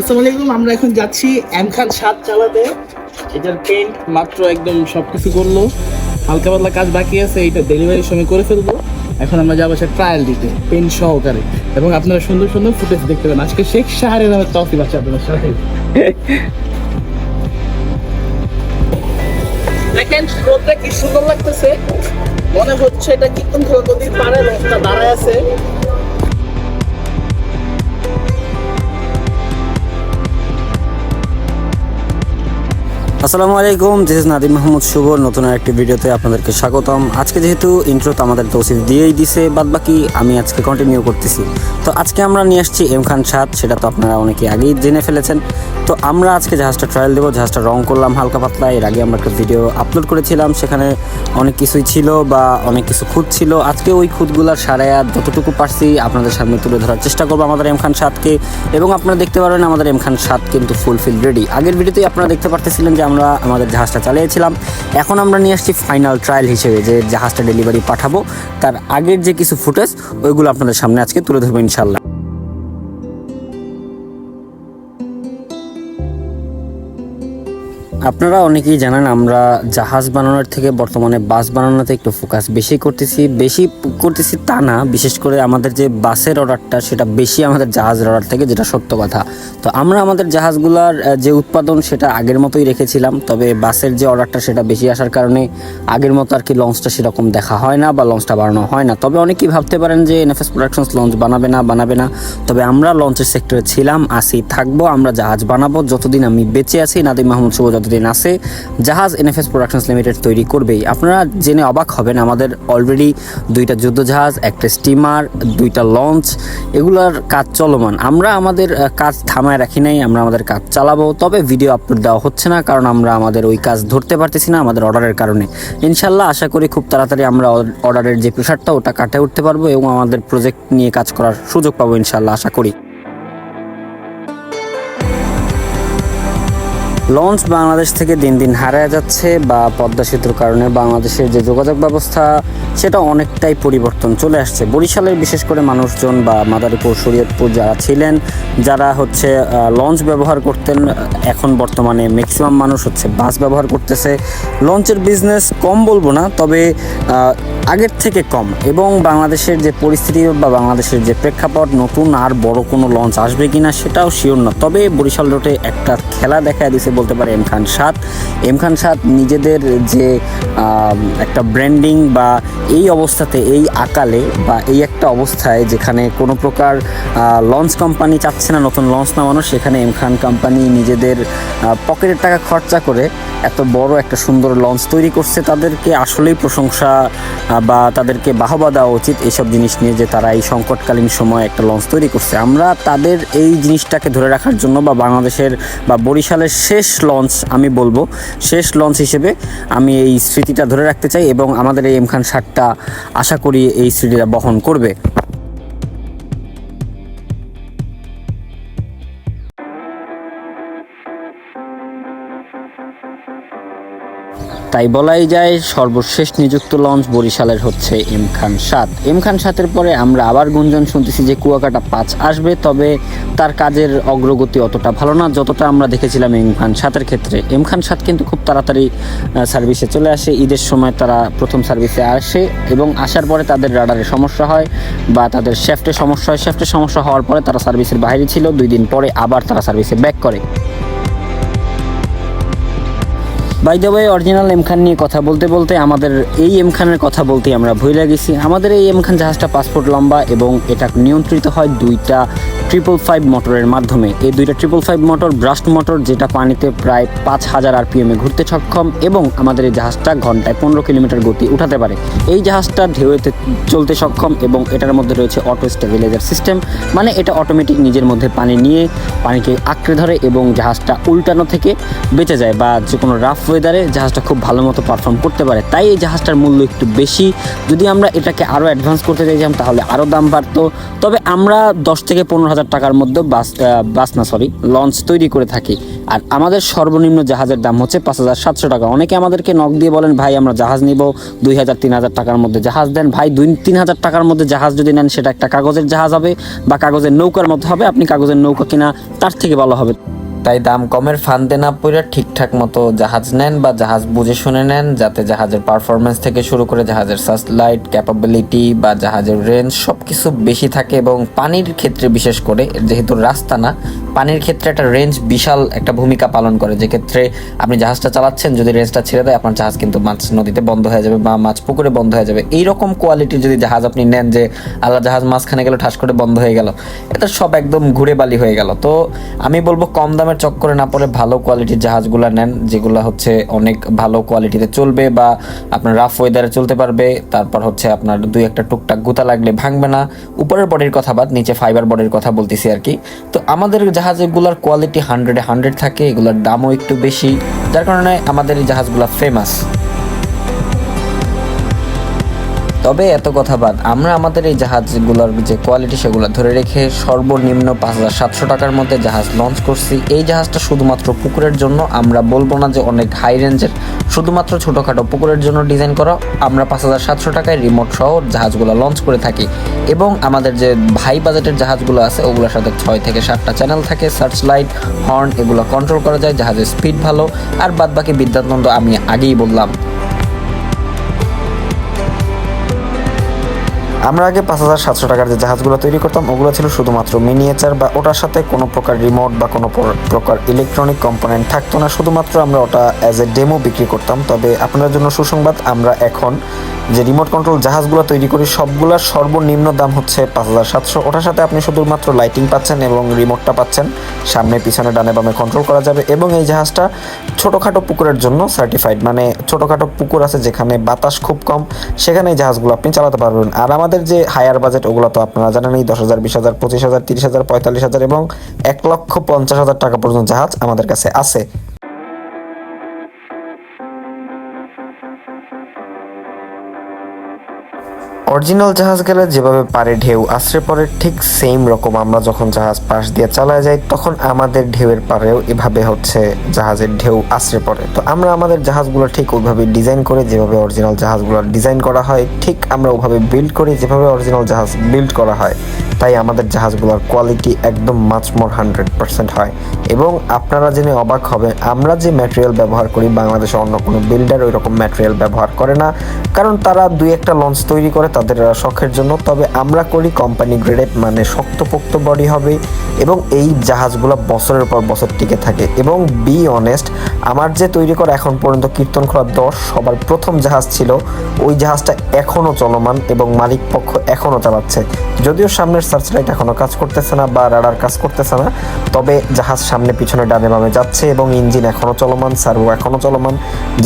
আসসালামু আমরা এখন যাচ্ছি এম খান সাত চালাতে। এটার পেন্ট মাত্র একদম সবকিছু করল। হালকা পাতলা কাজ বাকি আছে এটা ডেলিভারির সময় করে ফেলব। এখন আমরা যাব সে ট্রায়াল দিতে পেন্ট সহকারে। এবং আপনারা সুন্দর সুন্দর ফুটেজ দেখতে পাবেন। আজকে শেখ শাহরের নামে তফি বাচ্চা আপনাদের সাথে। দেখেন, রোদটা কি সুন্দর লাগতেছে। মনে হচ্ছে এটা কীর্তন নদীর পাড়ে একটা দাঁড়ায় আছে। আসসালামু আলাইকুম দিস ইজ নাদিম মাহমুদ শুভ নতুন একটি ভিডিওতে আপনাদেরকে স্বাগতম। আজকে যেহেতু ইন্ট্রো তো আমাদের তৌসিফ দিয়েই দিছে বাদ বাকি আমি আজকে কন্টিনিউ করতেছি। তো আজকে আমরা নিয়ে আসছি এম খান সাত সেটা তো আপনারা অনেকে আগেই জেনে ফেলেছেন। তো আমরা আজকে জাহাজটা ট্রায়াল দেবো, জাহাজটা রং করলাম হালকা পাতলা, এর আগে আমরা একটা ভিডিও আপলোড করেছিলাম, সেখানে অনেক কিছুই ছিল বা অনেক কিছু খুঁত ছিল। আজকে ওই খুঁতগুলার সারায়া যতটুকু পারছি আপনাদের সামনে তুলে ধরার চেষ্টা করব আমাদের এম খান সাতকে এবং আপনারা দেখতে পারবেন আমাদের এম খান সাত কিন্তু ফুলফিল রেডি আগের ভিডিওতেই আপনারা দেখতে পারতেছিলেন যে আমরা আমাদের জাহাজটা চালিয়েছিলাম। এখন আমরা নিয়ে আসছি ফাইনাল ট্রায়াল হিসেবে যে জাহাজটা ডেলিভারি পাঠাবো। তার আগের যে কিছু ফুটেজ ওইগুলো আপনাদের সামনে আজকে তুলে ধরবো ইনশাল্লাহ আপনারা অনেকেই জানেন আমরা জাহাজ বানানোর থেকে বর্তমানে বাস বানানোতে একটু ফোকাস বেশি করতেছি। বেশি করতেছি তা না, বিশেষ করে আমাদের যে বাসের অর্ডারটা সেটা বেশি আমাদের জাহাজের অর্ডার থেকে, যেটা সত্য কথা। তো আমরা আমাদের জাহাজগুলার যে উৎপাদন সেটা আগের মতোই রেখেছিলাম, তবে বাসের যে অর্ডারটা সেটা বেশি আসার কারণে আগের মতো আর কি লঞ্চটা সেরকম দেখা হয় না বা লঞ্চটা বানানো হয় না। তবে অনেকেই ভাবতে পারেন যে এনএফএস প্রোডাকশনস লঞ্চ বানাবে না বানাবে না। তবে আমরা লঞ্চের সেক্টরে ছিলাম আসি থাকব, আমরা জাহাজ বানাবো, যতদিন আমি বেঁচে আছি, নাদিম মাহমুদ শুভ, যতদিন আছে, জাহাজ এনএফএস প্রোডাকশনস লিমিটেড তৈরি করবেই। আপনারা জেনে অবাক হবেন, আমাদের অলরেডি দুইটা যুদ্ধ জাহাজ একটা স্টিমার দুইটা লঞ্চ এগুলোর কাজ চলমান। আমরা আমাদের কাজ থামায় রাখি নাই, আমরা আমাদের কাজ চালাবো, তবে ভিডিও আপলোড দেওয়া হচ্ছে না, কারণ আমরা আমাদের ওই কাজ ধরতে পারতেছি না আমাদের অর্ডারের কারণে। ইনশাল্লাহ আশা করি খুব তাড়াতাড়ি আমরা অর্ডারের যে প্রেশারটা, ওটা কাটে উঠতে পারব এবং আমাদের প্রজেক্ট নিয়ে কাজ করার সুযোগ পাবো ইনশাল্লাহ আশা করি। লঞ্চ বাংলাদেশ থেকে দিন দিন হারায় যাচ্ছে বা পদ্মা সেতুর কারণে বাংলাদেশের যে যোগাযোগ ব্যবস্থা, সেটা অনেকটাই পরিবর্তন চলে আসছে। বরিশালের বিশেষ করে মানুষজন বা মাদারীপুর, শরীয়তপুর যারা ছিলেন, যারা হচ্ছে লঞ্চ ব্যবহার করতেন, এখন বর্তমানে ম্যাক্সিমাম মানুষ হচ্ছে বাস ব্যবহার করতেছে। লঞ্চের বিজনেস কম বলব না, তবে আগের থেকে কম। এবং বাংলাদেশের যে পরিস্থিতি বা বাংলাদেশের যে প্রেক্ষাপট, নতুন আর বড় কোনো লঞ্চ আসবে কিনা সেটাও শিওর না। তবে বরিশাল রোডে একটা খেলা দেখা দিছে বলতে পারে এম খান সাত। এম খান সাত নিজেদের যে একটা ব্র্যান্ডিং বা এই অবস্থাতে, এই আকালে বা এই একটা অবস্থায় যেখানে কোনো প্রকার লঞ্চ কোম্পানি চাচ্ছে না, নতুন লঞ্চ নামানো, সেখানে এম খান কোম্পানি নিজেদের পকেটের টাকা খরচা করে এত বড় একটা সুন্দর লঞ্চ তৈরি করছে, তাদেরকে আসলেই প্রশংসা বা তাদেরকে বাহবা দেওয়া উচিত এইসব জিনিস নিয়ে যে তারা এই সংকটকালীন সময় একটা লঞ্চ তৈরি করছে। আমরা তাদের এই জিনিসটাকে ধরে রাখার জন্য বা বাংলাদেশের বা বরিশালের শেষ লঞ্চ আমি বলব। শেষ লঞ্চ হিসেবে আমি এই স্মৃতিটা ধরে রাখতে চাই এবং আমাদের এই এম খান সারটা আশা করি এই স্মৃতিটা বহন করবে। তাই বলাই যায় সর্বশেষ নিযুক্ত লঞ্চ বরিশালের হচ্ছে এম খান সাত। এম খান সাতের পরে আমরা আবার গুঞ্জন শুনতেছি যে কুয়াকাটা পাঁচ আসবে, তবে তার কাজের অগ্রগতি অতটা ভালো না, যতটা আমরা দেখেছিলাম এম খান সাতের ক্ষেত্রে। এম খান সাত কিন্তু খুব তাড়াতাড়ি সার্ভিসে চলে আসে। ঈদের সময় তারা প্রথম সার্ভিসে আসে এবং আসার পরে তাদের রাডারে সমস্যা হয় বা তাদের শেফটে সমস্যা হয়। শেফটে সমস্যা হওয়ার পরে তারা সার্ভিসের বাইরে ছিল। দুই দিন পরে আবার তারা সার্ভিসে ব্যাক করে। By the way original M Khan নিয়ে কথা বলতে বলতে আমাদের এই এম খানের কথা বলতেই আমরা ভুলে গেছি। আমাদের এই এম খান জাহাজটা পাসপোর্ট লম্বা এবং এটা নিয়ন্ত্রিত হয় দুইটা ট্রিপল ফাইভ মোটরের মাধ্যমে। এই দুইটা triple five motor brushed motor, যেটা পানিতে প্রায় পাঁচ হাজার আরপিএমে ঘুরতে সক্ষম এবং আমাদের এই জাহাজটা ঘন্টায় পনেরো কিলোমিটার গতি উঠাতে পারে। এই জাহাজটা ঢেউতে চলতে সক্ষম এবং এটার মধ্যে রয়েছে অটো স্টেবিলাইজার সিস্টেম মানে এটা অটোমেটিক নিজের মধ্যে পানি নিয়ে পানিকে আঁকড়ে ধরে এবং জাহাজটা উল্টানো থেকে বেঁচে যায় বা যে কোনো রাফ ওয়েদারে জাহাজটা খুব ভালো মতো পারফর্ম করতে পারে। তাই এই জাহাজটার মূল্য একটু বেশি। যদি আমরা এটাকে আরও অ্যাডভান্স করতে চাইছিলাম, তাহলে আরও দাম বাড়তো। তবে আমরা দশ থেকে পনেরো হাজার টাকার মধ্যে বাস বাস না সরি লঞ্চ তৈরি করে থাকি। আর আমাদের সর্বনিম্ন জাহাজের দাম হচ্ছে পাঁচ হাজার সাতশো টাকা। অনেকে আমাদেরকে নক দিয়ে বলেন, ভাই, আমরা জাহাজ নিব, দুই হাজার, তিন হাজার টাকার মধ্যে জাহাজ দেন। ভাই, দুই, তিন হাজার টাকার মধ্যে জাহাজ যদি নেন, সেটা একটা কাগজের জাহাজ হবে বা কাগজের নৌকার মধ্যে হবে। আপনি কাগজের নৌকা কিনা, তার থেকে ভালো হবে। তাই দাম কমের ফান্দে না পড়ে ঠিকঠাক মতো জাহাজ নেন বা জাহাজ বুঝে শুনে নেন, যাতে জাহাজের পারফরমেন্স থেকে শুরু করে জাহাজের সাসলাইট ক্যাপাবিলিটি বা জাহাজের রেঞ্জ সব কিছু বেশি থাকে এবং পানির ক্ষেত্রে বিশেষ করে, যেহেতু রাস্তা না, পানির ক্ষেত্রে একটা রেঞ্জ বিশাল একটা ভূমিকা পালন করে। যে ক্ষেত্রে আপনি জাহাজটা চালাচ্ছেন, যদি রেঞ্জটা ছেড়ে দেয়, আপনার জাহাজ কিন্তু মাছ নদীতে বন্ধ হয়ে যাবে বা মাছ পুকুরে বন্ধ হয়ে যাবে। এইরকম কোয়ালিটির যদি জাহাজ আপনি নেন যে, আল্লাহ জাহাজ মাঝখানে গেল, ঠাস করে বন্ধ হয়ে গেল, এটা সব একদম ঘুরে বালি হয়ে গেল। তো আমি বলব কম দামের চক্করে না পড়ে ভালো কোয়ালিটির জাহাজগুলো নেন, যেগুলো হচ্ছে অনেক ভালো কোয়ালিটিতে চলবে বা আপনার রাফ ওয়েদারে চলতে পারবে। তারপর হচ্ছে আপনার দুই একটা টুকটাক গুতা লাগলে ভাঙবে না। উপরের বডির কথা বাদ, নিচে ফাইবার বডির কথা বলতেছি আর কি। তো আমাদের জাহাজগুলোর কোয়ালিটি হান্ড্রেডে হান্ড্রেড থাকে, এগুলোর দামও একটু বেশি। যার কারণে আমাদের এই জাহাজগুলো ফেমাস তবে এত কথা বাদ, আমরা আমাদের এই জাহাজগুলোর যে কোয়ালিটি সেগুলো ধরে রেখে সর্বনিম্ন পাঁচ হাজার সাতশো টাকার মধ্যে জাহাজ লঞ্চ করছি। এই জাহাজটা শুধুমাত্র পুকুরের জন্য, আমরা বলব না যে অনেক হাই রেঞ্জের শুধুমাত্র ছোটোখাটো পুকুরের জন্য ডিজাইন করা, আমরা পাঁচ হাজার সাতশো টাকায় রিমোট সহ জাহাজগুলো লঞ্চ করে থাকি। এবং আমাদের যে ভাই বাজেটের জাহাজগুলো আছে, ওগুলোর সাথে ছয় থেকে সাতটা চ্যানেল থাকে সার্চ লাইট হর্ন এগুলো কন্ট্রোল করা যায়, জাহাজের স্পিড ভালো। আর বাদ বাকি বিদ্যানন্দ আমি আগেই বললাম আমরা আগে পাঁচ হাজার সাতশো টাকার যে জাহাজগুলো তৈরি করতাম, ওগুলো ছিল শুধুমাত্র মিনিয়েচার বা ওটার সাথে কোনো প্রকার রিমোট বা কোনো প্রকার ইলেকট্রনিক কম্পোনেন্ট থাকতো না। শুধুমাত্র আমরা ওটা অ্যাজ এ ডেমো বিক্রি করতাম। তবে আপনার জন্য সুসংবাদ, আমরা এখন যে রিমোট কন্ট্রোল জাহাজগুলো তৈরি করি, সবগুলোর সর্বনিম্ন দাম হচ্ছে পাঁচ হাজার সাতশো। ওটার সাথে আপনি শুধুমাত্র লাইটিং পাচ্ছেন এবং রিমোটটা পাচ্ছেন। সামনে, পিছনে, ডানে, বামে কন্ট্রোল করা যাবে এবং এই জাহাজটা ছোটোখাটো পুকুরের জন্য সার্টিফাইড মানে ছোটোখাটো পুকুর আছে যেখানে বাতাস খুব কম, সেখানে এই জাহাজগুলো আপনি চালাতে পারবেন। আর আমাদের যে হায়ার বাজেট, ওগুলো তো আপনারা জানেনই দশ হাজার, বিশ হাজার, পঁচিশ হাজার, তিরিশ হাজার, পঁয়তাল্লিশ হাজার এবং এক লক্ষ পঞ্চাশ হাজার টাকা পর্যন্ত জাহাজ আমাদের কাছে আছে। অরিজিনাল জাহাজ গেলে যেভাবে পারে ঢেউ আশ্রে পড়ে ঠিক সেম রকম। আমরা যখন জাহাজ পাশ দিয়ে চালায় যাই, তখন আমাদের ঢেউয়ের পারেও এভাবে হচ্ছে জাহাজের ঢেউ আশ্রে পড়ে। তো আমরা আমাদের জাহাজগুলো ঠিক ওইভাবে ডিজাইন করে যেভাবে অরিজিনাল জাহাজগুলো ডিজাইন করা হয়, ঠিক আমরা ওভাবে বিল্ড করি যেভাবে অরিজিনাল জাহাজ বিল্ড করা হয়। তাই আমাদের জাহাজগুলোর কোয়ালিটি একদম মাছ মোর হান্ড্রেড পার্সেন্ট হয়। এবং আপনারা জেনে অবাক হবেন, আমরা যে ম্যাটেরিয়াল ব্যবহার করি বাংলাদেশে অন্য কোনো বিল্ডার ওই রকম ম্যাটেরিয়াল ব্যবহার করে না। কারণ তারা দুই একটা লঞ্চ তৈরি করে তাদের শখের জন্য, তবে আমরা করি কোম্পানি গ্রেডেড মানে শক্তপোক্ত বডি হবে এবং এই জাহাজগুলো বছরের পর বছর টিকে থাকে। এবং বি অনেস্ট আমার যে তৈরি করা এখন পর্যন্ত কীর্তন খোলা দশ, সবার প্রথম জাহাজ ছিল, ওই জাহাজটা এখনও চলমান এবং মালিক পক্ষ এখনও চালাচ্ছে। যদিও সামনের সার্চ লাইট এখনও কাজ করতেছে না বা রাডার কাজ করতেছে না। তবে জাহাজ সামনে পিছনে ডানে বামে যাচ্ছে এবং ইঞ্জিন এখনও চলমান সার্ভো এখনও চলমান।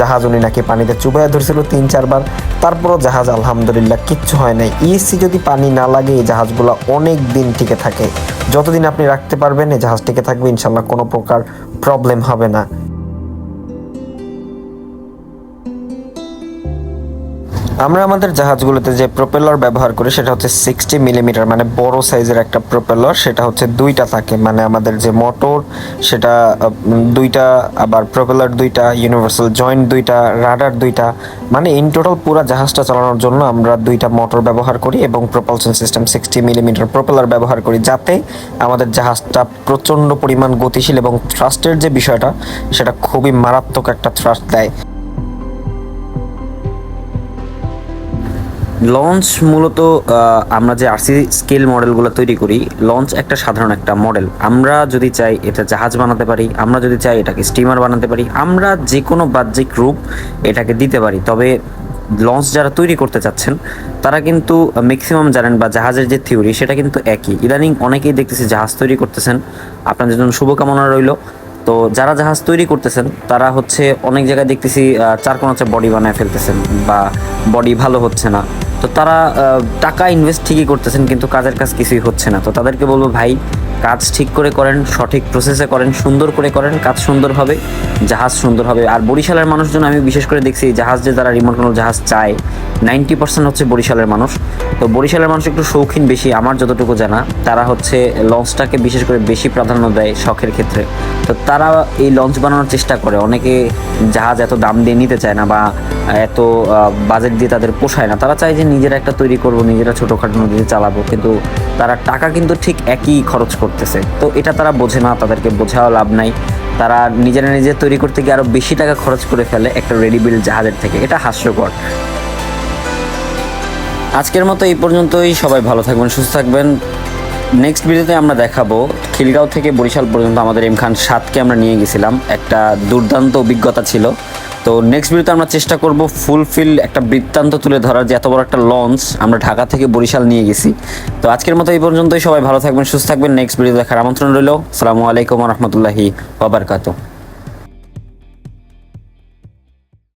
জাহাজ উনি নাকি পানিতে চুবাইয়া ধরছিল তিন, চারবার। তারপরও জাহাজ আলহামদুলিল্লাহ কিচ্ছু হয় নাই। ইএসসি যদি পানি না লাগে, এই জাহাজগুলো অনেক দিন টিকে থাকে। যতদিন আপনি রাখতে পারবেন, এই জাহাজ টিকে থাকবে, ইনশাল্লাহ কোনো প্রকার প্রবলেম হবে না। আমরা আমাদের জাহাজগুলোতে যে প্রপেলার ব্যবহার করি, সেটা হচ্ছে সিক্সটি মিলিমিটার মানে বড় সাইজের একটা প্রপেলার সেটা হচ্ছে দুইটা থাকে। মানে আমাদের যে মোটর সেটা দুইটা, আবার প্রপেলার দুইটা ইউনিভার্সাল জয়েন্ট দুইটা রাডার দুইটা মানে ইন টোটাল পুরো জাহাজটা চালানোর জন্য আমরা দুইটা মোটর ব্যবহার করি এবং propulsion system sixty millimetre propeller ব্যবহার করি, যাতে আমাদের জাহাজটা প্রচণ্ড পরিমাণ গতিশীল এবং থ্রাস্টের যে বিষয়টা, সেটা খুবই মারাত্মক একটা থ্রাস্ট দেয়। লঞ্চ মূলত আমরা যে আরসি স্কেল মডেলগুলো তৈরি করি লঞ্চ একটা সাধারণ একটা মডেল আমরা যদি চাই এটা জাহাজ বানাতে পারি, আমরা যদি চাই এটাকে স্টিমার বানাতে পারি, আমরা যে কোনো বাহ্যিক রূপ এটাকে দিতে পারি। তবে লঞ্চ যারা তৈরি করতে চাচ্ছেন, তারা কিন্তু ম্যাক্সিমাম জানেন বা জাহাজের যে থিওরি সেটা কিন্তু একই। ইদানিং অনেকেই দেখতেছি জাহাজ তৈরি করতেছেন। আপনাদের জন্য শুভকামনা রইল। তো যারা জাহাজ তৈরি করতেছেন, তারা হচ্ছে অনেক জায়গায় দেখতেছি চার কোনাচে বডি বানায় ফেলতেছেন বা বডি ভালো হচ্ছে না। তো তারা টাকা ইনভেস্ট ঠিকই করতেছেন, কিন্তু কাজের কাজ কিছুই হচ্ছে না। তো তাদেরকে বলব, ভাই কাজ ঠিক করে করেন, সঠিক প্রসেসে করেন, সুন্দর করে করেন, কাজ সুন্দর হবে, জাহাজ সুন্দর হবে। আর বরিশালের মানুষজন, আমি বিশেষ করে দেখছি জাহাজ যে যারা রিমোট কন্ট্রোল জাহাজ চায় নাইনটি পার্সেন্ট হচ্ছে বরিশালের মানুষ। তো বরিশালের মানুষ একটু শৌখিন বেশি, আমার যতটুকু জানা, তারা হচ্ছে লঞ্চটাকে বিশেষ করে বেশি প্রাধান্য দেয় শখের ক্ষেত্রে। তো তারা এই লঞ্চ বানানোর চেষ্টা করে। অনেকে জাহাজ এত দাম দিয়ে নিতে চায় না বা এত বাজেট দিয়ে তাদের পোষায় না। তারা চায় যে নিজেরা একটা তৈরি করব, নিজেরা ছোটোখাটো নদীতে চালাবো। কিন্তু তারা টাকা কিন্তু ঠিক একই খরচ করতেছে। তো এটা তারা বোঝে না, তাদেরকে বোঝাও লাভ নাই। তারা নিজেরা নিজে তৈরি করতে গিয়ে আরও বেশি টাকা খরচ করে ফেলে একটা রেডিবিল জাহাজের থেকে। এটা হাস্যকর। আজকের মতো এই পর্যন্তই। সবাই ভালো থাকবেন, সুস্থ থাকবেন। নেক্সট ভিডিওতে আমরা দেখাবো খিলগাঁও থেকে বরিশাল পর্যন্ত আমাদের এম খান সাতকে আমরা নিয়ে গেছিলাম। একটা দুর্দান্ত অভিজ্ঞতা ছিল। তো নেক্সট ভিডিওতে আমরা চেষ্টা করব ফুলফিল একটা বৃত্তান্ত তুলে ধরার যে এত বড় একটা লঞ্চ আমরা ঢাকা থেকে বরিশাল নিয়ে গেছি। তো আজকের মতো এই পর্যন্তই, সবাই ভালো থাকবেন, সুস্থ থাকবেন। নেক্সট ভিডিও দেখার আমন্ত্রণ রইল। সালামু আলাইকুম রহমতুল্লাহি ওবরকাত